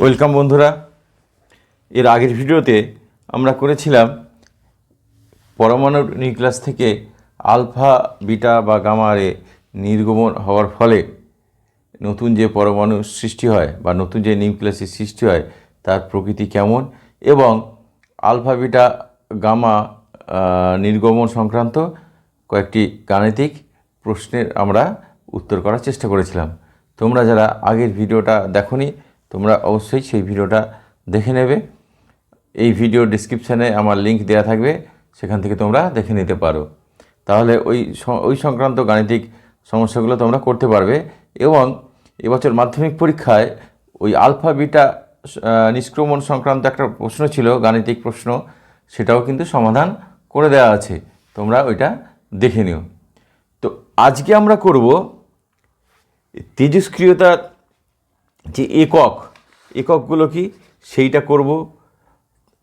Welcome বন্ধুরা। এর আগের ভিডিওতে আমরা করেছিলাম পরমাণু নিউক্লাস থেকে আলফা, বিটা বা গামারে নির্গমন হওয়ার ফলে নতুন যে পরমাণু সৃষ্টি হয় বা নতুন যে নিউক্লিয়াসের সৃষ্টি হয়, তার প্রকৃতি কেমন এবং আলফা, বিটা, গামা নির্গমন সংক্রান্ত কয়েকটি গাণিতিক প্রশ্নের আমরা উত্তর করার চেষ্টা করেছিলাম। তোমরা যারা আগের ভিডিওটা দেখোনি তোমরা অবশ্যই সেই ভিডিওটা দেখে নেবে। এই ভিডিও ডিসক্রিপশানে আমার লিংক দেওয়া থাকবে, সেখান থেকে তোমরা দেখে নিতে পারো। তাহলে ওই ওই সংক্রান্ত গাণিতিক সমস্যাগুলো তোমরা করতে পারবে এবং এবছর মাধ্যমিক পরীক্ষায় ওই আলফা, বিটা নিষ্ক্রমণ সংক্রান্ত একটা প্রশ্ন ছিল, গাণিতিক প্রশ্ন, সেটাও কিন্তু সমাধান করে দেওয়া আছে। তোমরা ওইটা দেখে নিও। তো আজকে আমরা করব তেজস্ক্রিয়তার যে একক এককগুলো কি? সেইটা করব।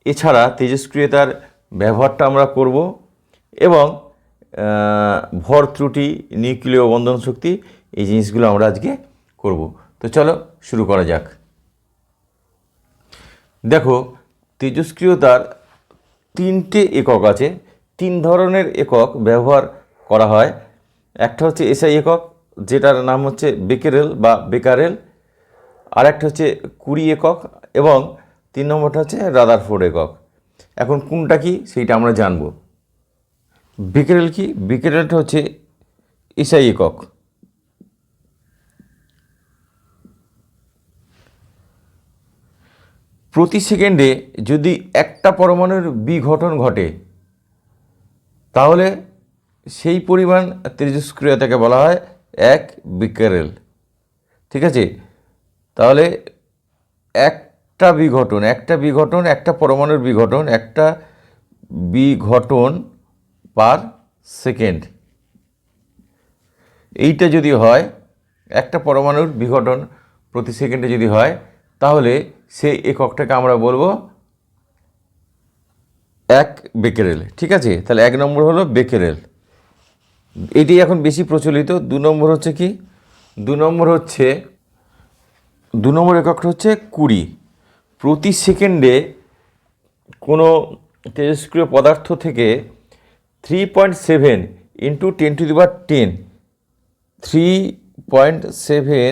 এছাড়া তেজস্ক্রিয়তার ব্যবহারটা আমরা করব এবং ভর ত্রুটি, নিউক্লিয় বন্ধন শক্তি এই জিনিসগুলো আমরা আজকে করব। তো চলো শুরু করা যাক। দেখো, তেজস্ক্রিয়তার তিনটে একক আছে। তিন ধরনের একক ব্যবহার করা হয়। একটা হচ্ছে এসআই একক, যেটার নাম হচ্ছে বেকেরেল বা বেকারেল। আর একটা হচ্ছে কুড়ি একক এবং তিন নম্বরটা হচ্ছে রাদার ফোর একক। এখন কোনটা কি সেইটা আমরা জানব। বিকেরেল কি? বিকেরেলটা হচ্ছে এসআই একক। প্রতি সেকেন্ডে যদি একটা পরমাণুর বিঘটন ঘটে, তাহলে সেই পরিমাণ তেজস্ক্রিয়তাকে বলা হয় এক বিকেরেল। ঠিক আছে? তাহলে একটা বিঘটন একটা বিঘটন, একটা পরমাণুর বিঘটন, একটা বিঘটন পার সেকেন্ড। এইটা যদি হয়, একটা পরমাণুর বিঘটন প্রতি সেকেন্ডে যদি হয়, তাহলে সেই এককটাকে আমরা বলব এক বেকেরেল, ঠিক আছে? তাহলে এক নম্বর হলো বেকেরেল। এটি এখন বেশি প্রচলিত। দু নম্বর হচ্ছে কি? দু নম্বর হচ্ছে দু নম্বর এককটা হচ্ছে কুড়ি। প্রতি সেকেন্ডে কোনো তেজস্ক্রিয় পদার্থ থেকে three point seven into ten to the power ten three point seven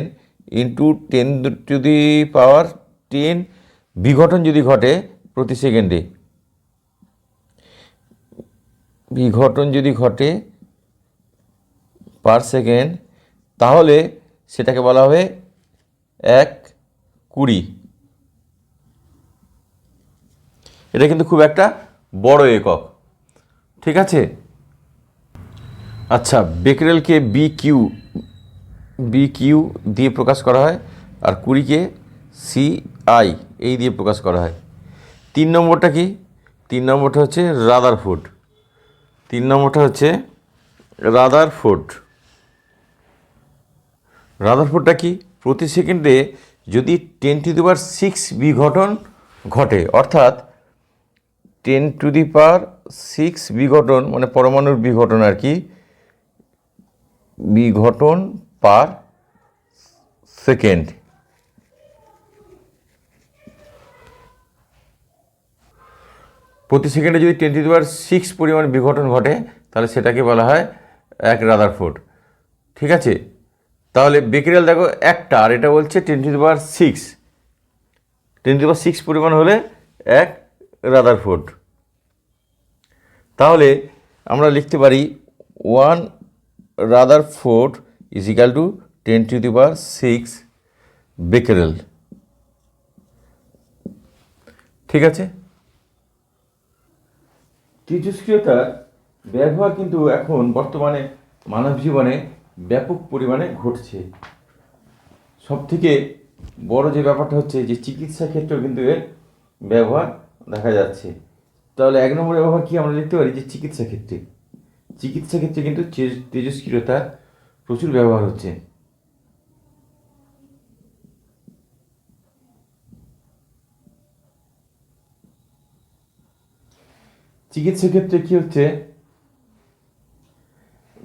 into ten to the power ten বিঘটন যদি ঘটে প্রতি সেকেন্ডে, বিঘটন যদি ঘটে পার সেকেন্ড তাহলে সেটাকে বলা হবে এক, কুড়ি। এটা কিন্তু খুব একটা বড় একক। ঠিক আছে? আচ্ছা বেকারেলকে বি কিউ বি কিউ দিয়ে প্রকাশ করা হয় আর কুড়িকে সি আই এই দিয়ে প্রকাশ করা হয়। তিন নম্বরটা কি? তিন নম্বরটা হচ্ছে রাদার ফুড তিন নম্বরটা হচ্ছে রাদার ফুড রাদারফোর্ডটা কি? প্রতি সেকেন্ডে যদি ten to the power six বিঘটন ঘটে, অর্থাৎ ten to the power six বিঘটন মানে পরমাণুর বিঘটন আর কি, বিঘটন পার সেকেন্ড প্রতি সেকেন্ডে যদি ten to the power six পরিমাণ বিঘটন ঘটে, তাহলে সেটাকে বলা হয় এক রাদারফোর্ড। ঠিক আছে? তাহলে বেকেরিয়াল দেখো একটা, আর এটা বলছে ten to the power six ten to the power six পরিমাণ হলে এক রাদারফোর্ড তাহলে আমরা লিখতে পারি one rutherford is equal to ten to the power six becquerel ঠিক আছে? তেজস্ক্রিয়তার ব্যবহার কিন্তু এখন বর্তমানে মানব জীবনে ব্যাপক পরিমাণে ঘটছে। সব থেকে বড় যে ব্যাপারটা হচ্ছে যে চিকিৎসা ক্ষেত্রেও কিন্তু এর ব্যবহার দেখা যাচ্ছে। তাহলে এক নম্বর ব্যবহার কি আমরা লিখতে পারি? যে চিকিৎসা ক্ষেত্রে। চিকিৎসা ক্ষেত্রে কিন্তু তেজ- তেজস্ক্রিয়তা প্রচুর ব্যবহার হচ্ছে। চিকিৎসা ক্ষেত্রে কি হচ্ছে?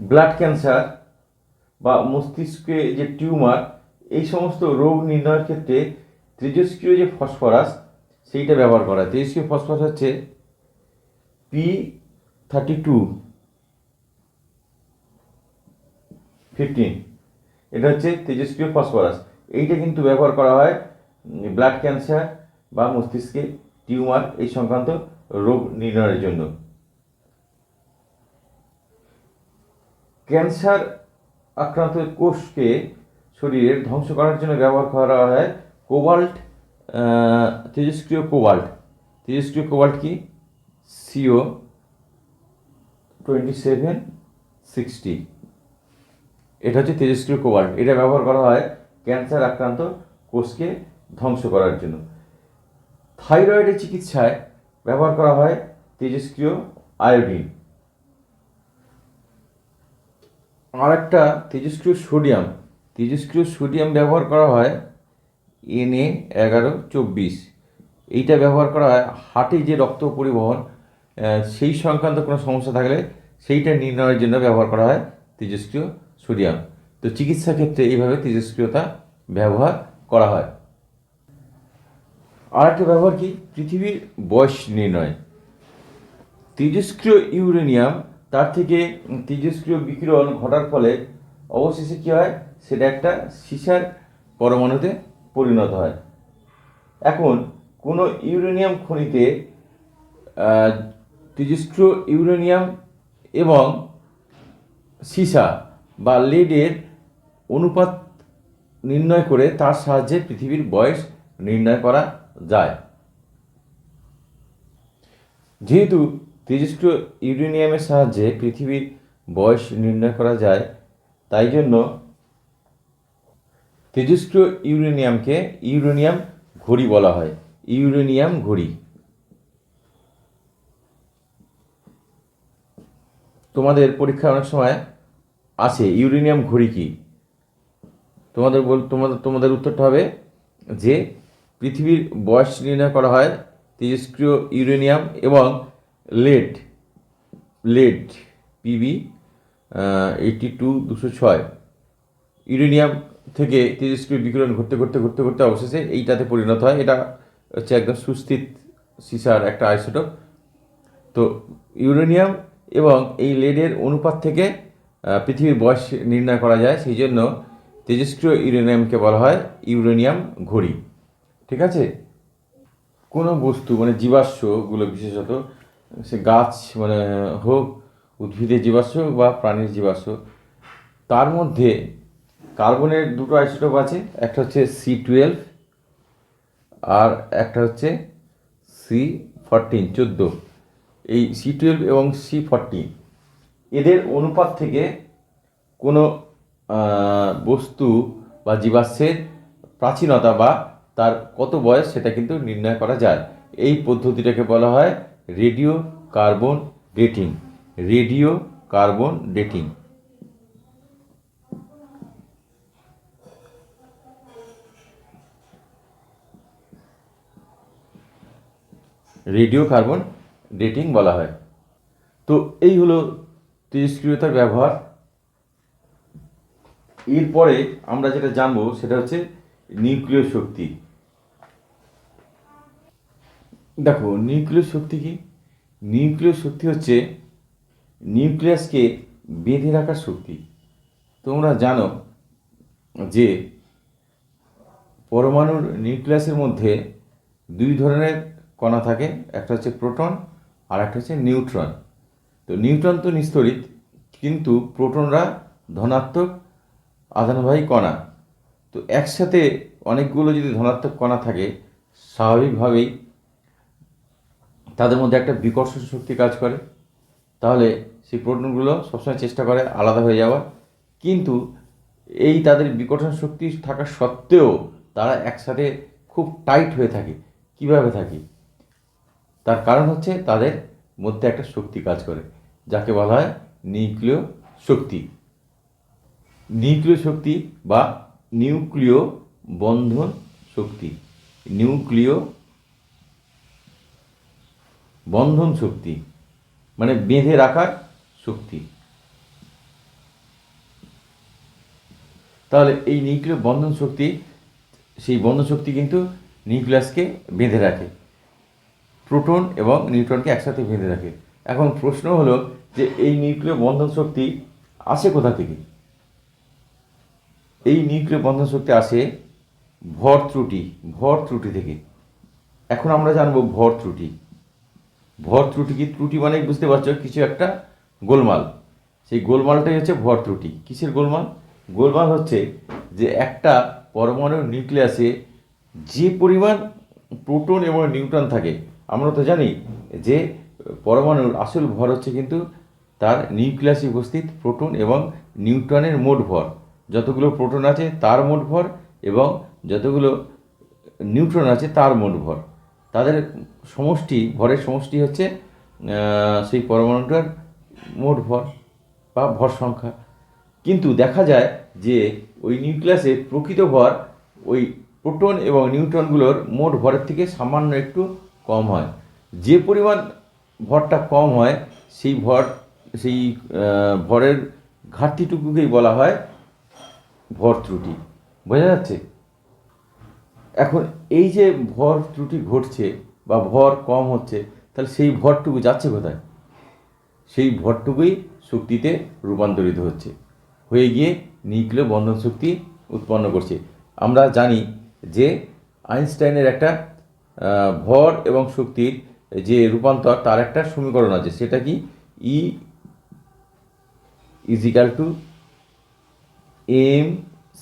ব্লাড ক্যান্সার বা মস্তিষ্কে যে টিউমার, এই সমস্ত রোগ নির্ণয়ের ক্ষেত্রে তেজস্ক্রিয় যে ফসফরাস, সেইটা ব্যবহার করা হয়। তেজস্ক্রিয় ফসফরাস হচ্ছে পি থার্টি টু ফিফটিন এটা হচ্ছে তেজস্ক্রিয় ফসফরাস। এইটা কিন্তু ব্যবহার করা হয় ব্লাড ক্যান্সার বা মস্তিষ্কে টিউমার এই সংক্রান্ত রোগ নির্ণয়ের জন্য। ক্যান্সার আক্রান্ত কোষকে শরীরের ধ্বংস করার জন্য ব্যবহার করা হয় কোবাল্ট তেজস্ক্রিয় কোবাল্ট। তেজস্ক্রিয় কোবাল্ট কি? CO twenty seven, sixty. এটা হচ্ছে তেজস্ক্রিয় কোবাল্ট। এটা ব্যবহার করা হয় ক্যান্সার আক্রান্ত কোষকে ধ্বংস করার জন্য। থাইরয়েডের চিকিৎসায় ব্যবহার করা হয় তেজস্ক্রিয় আয়োডিন। আর একটা তেজস্ক্রিয় সোডিয়াম তেজস্ক্রিয় সোডিয়াম ব্যবহার করা হয় এনএ এগারো চব্বিশ। এইটা ব্যবহার করা হয় হাটে যে রক্ত পরিবহন সেই সংক্রান্ত কোনো সমস্যা থাকলে সেইটা নির্ণয়ের জন্য ব্যবহার করা হয় তেজস্ক্রিয় সোডিয়াম। তো চিকিৎসা ক্ষেত্রে এইভাবে তেজস্ক্রিয়তা ব্যবহার করা হয়। আর একটা ব্যবহার কি? পৃথিবীর বয়স নির্ণয়। তেজস্ক্রিয় ইউরেনিয়াম তার থেকে তেজস্ক্রিয় বিকিরণ ঘটার ফলে অবশেষে কী হয়? সেটা একটা সিসার পরমাণুতে পরিণত হয়। এখন কোনো ইউরেনিয়াম খনিতে তেজস্ক্রিয় ইউরেনিয়াম এবং সীসা বা লেডের অনুপাত নির্ণয় করে তার সাহায্যে পৃথিবীর বয়স নির্ণয় করা যায়। যেহেতু তেজস্ক্রিয় ইউরেনিয়ামের সাহায্যে পৃথিবীর বয়স নির্ণয় করা যায়। তাই জন্য তেজস্ক্রিয় ইউরেনিয়ামকে ইউরেনিয়াম ঘড়ি বলা হয়। ইউরেনিয়াম ঘড়ি। তোমাদের পরীক্ষায় অনেক সময় আছে, ইউরেনিয়াম ঘড়ি কি? তোমাদের বল, তোমাদের তোমাদের উত্তরটা হবে যে পৃথিবীর বয়স নির্ণয় করা হয় তেজস্ক্রিয় ইউরেনিয়াম এবং lead lead PB eighty two দুশো ছয়। ইউরেনিয়াম থেকে তেজস্ক্রিয় বিকিরণ ঘটতে ঘটতে ঘটতে ঘটতে অবশেষে এইটাতে পরিণত হয়। এটা হচ্ছে একদম সুস্থিত সিসার একটা আইসোটোপ। তো ইউরেনিয়াম এবং এই লেডের অনুপাত থেকে পৃথিবীর বয়স নির্ণয় করা যায়। সেই জন্য তেজস্ক্রিয় ইউরেনিয়ামকে বলা হয় ইউরেনিয়াম ঘড়ি। ঠিক আছে? কোনো বস্তু মানে জীবাশ্মগুলো বিশেষত সে গাছ মানে হোক উদ্ভিদের জীবাশ্ম বা প্রাণীর জীবাশ্ম তার মধ্যে কার্বনের দুটো আইসোটোপ আছে, একটা হচ্ছে সি টুয়েলভ আর একটা হচ্ছে সি ফরটিন, চোদ্দ। এই সি টুয়েলভ এবং সি ফরটিন, এদের অনুপাত থেকে কোনো বস্তু বা জীবাশ্মের প্রাচীনতা বা তার কত বয়স সেটা কিন্তু নির্ণয় করা যায়। এই পদ্ধতিটাকে বলা হয় radio carbon dating, radio carbon dating. Radio carbon dating বলা হয়। তো এই হলো তেজস্ক্রিয়তার ব্যবহার। এরপরে আমরা যেটা জানব সেটা হচ্ছে নিউক্লিয় শক্তি। দেখো, নিউক্লিয় শক্তি কি? নিউক্লিয় শক্তি হচ্ছে নিউক্লিয়াসকে বেঁধে রাখার শক্তি। তোমরা জানো যে পরমাণুর নিউক্লিয়াসের মধ্যে দুই ধরনের কণা থাকে, একটা হচ্ছে প্রোটন আর একটা হচ্ছে নিউট্রন। তো নিউট্রন তো নিস্তরিত, কিন্তু প্রোটনরা ধনাত্মক আধানবাহী কণা। তো একসাথে অনেকগুলো যদি ধনাত্মক কণা থাকে, স্বাভাবিকভাবেই তাদের মধ্যে একটা বিকর্ষণ শক্তি কাজ করে। তাহলে সেই প্রোটনগুলো সবসময় চেষ্টা করে আলাদা হয়ে যাওয়ার। কিন্তু এই তাদের বিকর্ষণ শক্তি থাকা সত্ত্বেও তারা একসাথে খুব টাইট হয়ে থাকে। কীভাবে থাকে? তার কারণ হচ্ছে তাদের মধ্যে একটা শক্তি কাজ করে, যাকে বলা হয় নিউক্লিয় শক্তি। নিউক্লিয় শক্তি বা নিউক্লিয় বন্ধন শক্তি। নিউক্লিয় বন্ধন শক্তি মানে বেঁধে রাখার শক্তি। তাহলে এই নিউক্লিয় বন্ধন শক্তি, সেই বন্ধন শক্তি কিন্তু নিউক্লিয়াসকে বেঁধে রাখে। প্রোটন এবং নিউট্রনকে একসাথে বেঁধে রাখে। এখন প্রশ্ন হলো যে এই নিউক্লিয় বন্ধন শক্তি আসে কোথা থেকে? এই নিউক্লিয় বন্ধন শক্তি আসে ভর ত্রুটি ভর ত্রুটি থেকে। এখন আমরা জানব ভর ত্রুটি। ভর ত্রুটি কি? ত্রুটি মানে বুঝতে পারছ কিছু একটা গোলমাল। সেই গোলমালটাই হচ্ছে ভর ত্রুটি। কিসের গোলমাল? গোলমাল হচ্ছে যে একটা পরমাণু নিউক্লিয়াসে যে পরিমাণ প্রোটন এবং নিউট্রন থাকে, আমরা তো জানি যে পরমাণুর আসল ভর হচ্ছে কিন্তু তার নিউক্লিয়াসে উপস্থিত প্রোটন এবং নিউট্রনের মোট ভর। যতগুলো প্রোটন আছে তার মোট ভর এবং যতগুলো নিউট্রন আছে তার মোট ভর। তাদের সমষ্টি, ভরের সমষ্টি হচ্ছে সেই পরমাণুটার মোট ভর বা ভর সংখ্যা। কিন্তু দেখা যায় যে ওই নিউক্লিয়াসে প্রকৃত ভর ওই প্রোটন এবং নিউট্রনগুলোর মোট ভরের থেকে সামান্য একটু কম হয়। যে পরিমাণ ভরটা কম হয়, সেই ভর, সেই ভরের ঘাটতিটুকুকেই বলা হয় ভর ত্রুটি। বোঝা যাচ্ছে? এখন এই যে ভর ত্রুটি ঘটছে বা ভর কম হচ্ছে, তাহলে সেই ভরটুকু যাচ্ছে কোথায়? সেই ভরটুকুই শক্তিতে রূপান্তরিত হচ্ছে। হয়ে গিয়ে নিউক্লিয় বন্ধন শক্তি উৎপন্ন করছে। আমরা জানি যে আইনস্টাইনের একটা ভর এবং শক্তির যে রূপান্তর, তার একটা সমীকরণ আছে। সেটা কি? E equal to M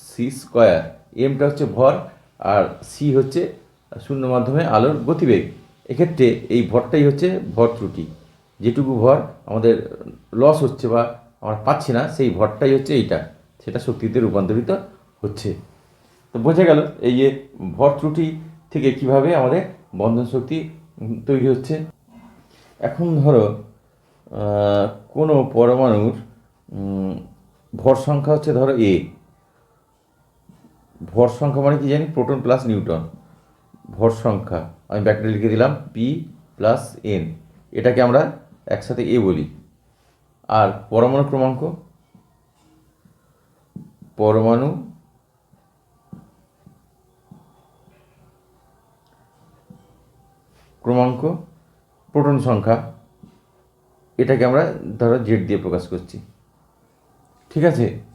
C square এমটা হচ্ছে ভর আর সি হচ্ছে শূন্য মাধ্যমে আলোর গতিবেগ। এক্ষেত্রে এই ভরটাই হচ্ছে ভর ত্রুটি। যেটুকু ভর আমাদের লস হচ্ছে বা আমরা পাচ্ছি না, সেই ভরটাই হচ্ছে এইটা। সেটা শক্তিতে রূপান্তরিত হচ্ছে। তো বোঝা গেল এই যে ভর ত্রুটি থেকে কীভাবে আমাদের বন্ধন শক্তি তৈরি হচ্ছে। এখন ধরো কোনো পরমাণুর ভর সংখ্যা হচ্ছে ধরো এ ভর সংখ্যা মানে কি জানি? Proton plus newton. ভর সংখ্যা। আমি ব্যাকটা লিখে দিলাম পি প্লাস এন এটাকে আমরা একসাথে এ বলি। আর পরমাণু ক্রমাঙ্ক? পরমাণু ক্রমাঙ্ক, প্রোটন সংখ্যা। এটাকে আমরা ধরো জেড দিয়ে প্রকাশ করছি। ঠিক আছে?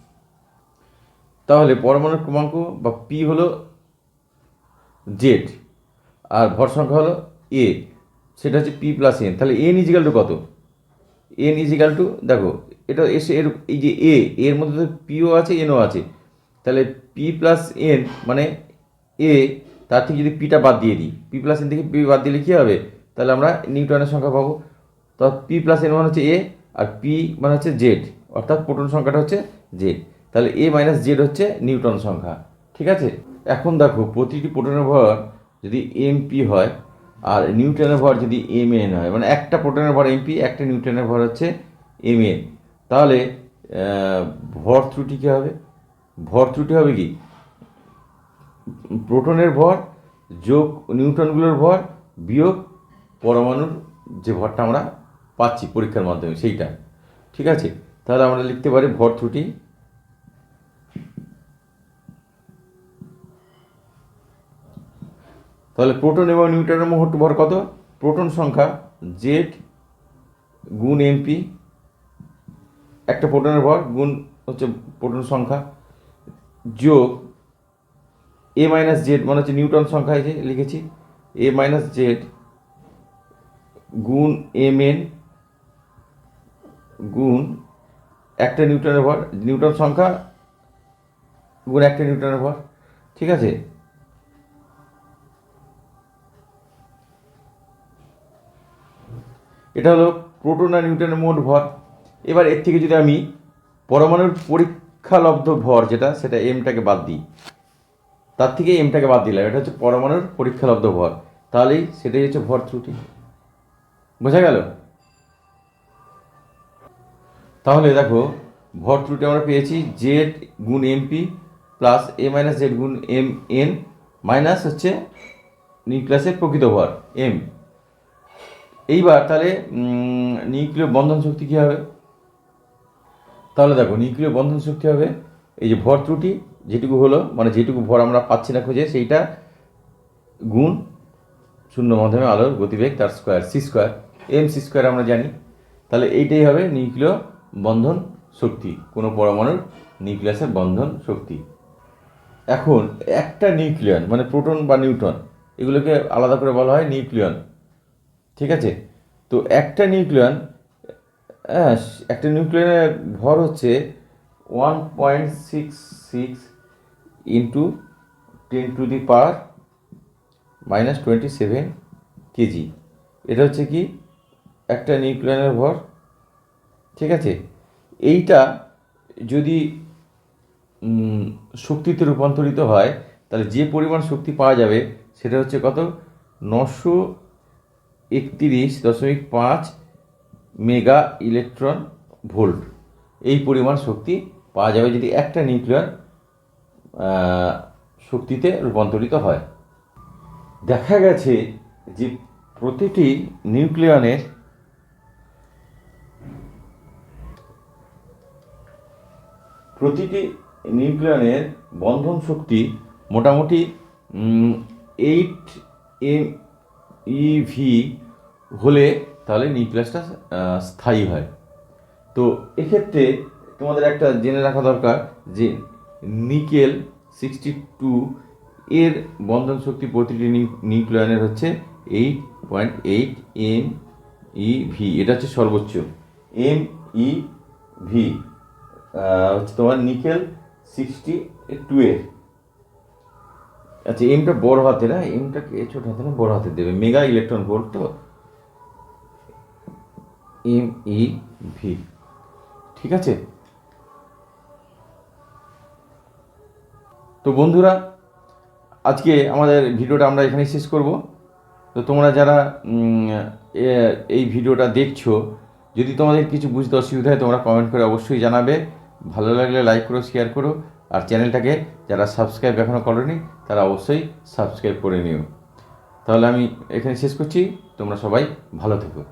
তাহলে পরমাণুর ক্রমাঙ্ক বা পি হলো জেড আর ভর সংখ্যা হলো এ সেটা হচ্ছে পি প্লাস এন তাহলে এন ইজিক্যাল টু কত? এন ইজিক্যাল টু দেখো, এটা এসে এর এই যে এ এর মধ্যে তো পিও আছে এনও আছে। তাহলে পি প্লাস এন মানে এ তার থেকে যদি পিটা বাদ দিয়ে দিই পি প্লাস এন থেকে পি বাদ দিলে কী হবে? তাহলে আমরা নিউটনের সংখ্যা পাবো। তো পি প্লাস এন মানে হচ্ছে এ আর পি মানে হচ্ছে জেড অর্থাৎ প্রোটন সংখ্যাটা হচ্ছে জেড তাহলে এ মাইনাস জেড হচ্ছে নিউটন সংখ্যা, ঠিক আছে? এখন দেখো, প্রতিটি প্রোটনের ভর যদি এম পি হয়, আর নিউটনের ভর যদি এম এন হয় মানে একটা প্রোটনের ভর এম পি একটা নিউটনের ভর হচ্ছে এম এন তাহলে ভর ত্রুটি কী হবে? ভর ত্রুটি হবে কি? প্রোটনের ভর যোগ নিউটনগুলোর ভর বিয়োগ পরমাণুর যে ভরটা আমরা পাচ্ছি পরীক্ষার মাধ্যমে, সেইটা, ঠিক আছে? তাহলে আমরা লিখতে পারি ভর ত্রুটি তাহলে প্রোটন এবং নিউটনের মোট ভর কত? প্রোটন সংখ্যা জেড গুণ এমপি একটা প্রোটনের ভর গুণ হচ্ছে প্রোটন সংখ্যা যোগ এ মাইনাস জেড মানে হচ্ছে নিউটন সংখ্যা যে লিখেছি। এ মাইনাস জেড গুণ এম এন গুণ একটা নিউটনের ভর নিউটন সংখ্যা গুণ একটা নিউটনের ভর ঠিক আছে? এটা হলো প্রোটন আর নিউটনের মোট ভর। এবার এর থেকে যদি আমি পরমাণুর পরীক্ষালব্ধ ভর যেটা, সেটা এমটাকে বাদ দিই, তার থেকে এমটাকে বাদ দিলাম, এটা হচ্ছে পরমাণুর পরীক্ষালব্ধ ভর। তাহলেই সেটাই হচ্ছে ভর ত্রুটি। বোঝা গেল? তাহলে দেখো, ভর ত্রুটি আমরা পেয়েছি জেড গুণ MP plus A minus Z গুণ এম এন মাইনাস হচ্ছে নিউক্লিয়াসের প্রকৃত ভর এম এইবার তাহলে নিউক্লিয় বন্ধন শক্তি কী হবে? তাহলে দেখো, নিউক্লিয় বন্ধন শক্তি হবে, এই যে ভর ত্রুটি যেটুকু হলো মানে যেটুকু ভর আমরা পাচ্ছি না খুঁজে, সেইটা গুণ শূন্য মাধ্যমে আলোর গতিবেগ তার square, C square, M C square আমরা জানি। তাহলে এইটাই হবে নিউক্লিয় বন্ধন শক্তি, কোনো পরমাণুর নিউক্লিয়াসের বন্ধন শক্তি। এখন একটা নিউক্লিয়ন মানে প্রোটন বা নিউট্রন, এগুলোকে আলাদা করে বলা হয় নিউক্লিয়ন। ঠিক আছে? তো একটা নিউক্লিয়ন হ্যাঁ একটা নিউক্লিয়নের ভর হচ্ছে one point six six into ten to the power minus twenty seven kg. এটা হচ্ছে কি? একটা নিউক্লিয়নের ভর। ঠিক আছে? এইটা যদি শক্তিতে রূপান্তরিত হয়, তাহলে যে পরিমাণ শক্তি পাওয়া যাবে, সেটা হচ্ছে কত? নশো একত্রিশ দশমিক পাঁচ মেগা ইলেকট্রন ভোল্ট। এই পরিমাণ শক্তি পাওয়া যাবে যদি একটা নিউক্লিয়ন আহ, শক্তিতে রূপান্তরিত হয়। দেখা গেছে যে প্রতিটি নিউক্লিয়নের প্রতিটি নিউক্লিয়নের বন্ধন শক্তি মোটামুটি এইট এম ইভি হলে তাহলে নিউক্লিয়াসটা স্থায়ী হয়। তো এক্ষেত্রে তোমাদের একটা জেনে রাখা দরকার যে নিকেল সিক্সটি টু এর বন্ধন শক্তি প্রতিটি নিউ- নিউক্লিয়নের হচ্ছে eight point eight M E V এটা হচ্ছে সর্বোচ্চ। এম ই ভি হচ্ছে তোমার নিকেল সিক্সটি টু এর। আচ্ছা এমটা বড় হাতে না? এমটাকে ছোট হাতে না, বড় হাতে দেবে। মেগা ইলেকট্রন ভোল্ট তো? এম ই ভি ঠিক আছে? তো বন্ধুরা, আজকে আমাদের ভিডিওটা আমরা এখানেই শেষ করব। তো তোমরা যারা এই ভিডিওটা দেখছ, যদি তোমাদের কিছু বুঝতে অসুবিধা হয়, তোমরা কমেন্ট করে অবশ্যই জানাবে। ভালো লাগলে লাইক করো শেয়ার করো। আর চ্যানেলটাকে যারা সাবস্ক্রাইব এখনও করেনি, তারা অবশ্যই সাবস্ক্রাইব করে নিও। তাহলে আমি এখানে শেষ করছি। তোমরা সবাই ভালো থেকো।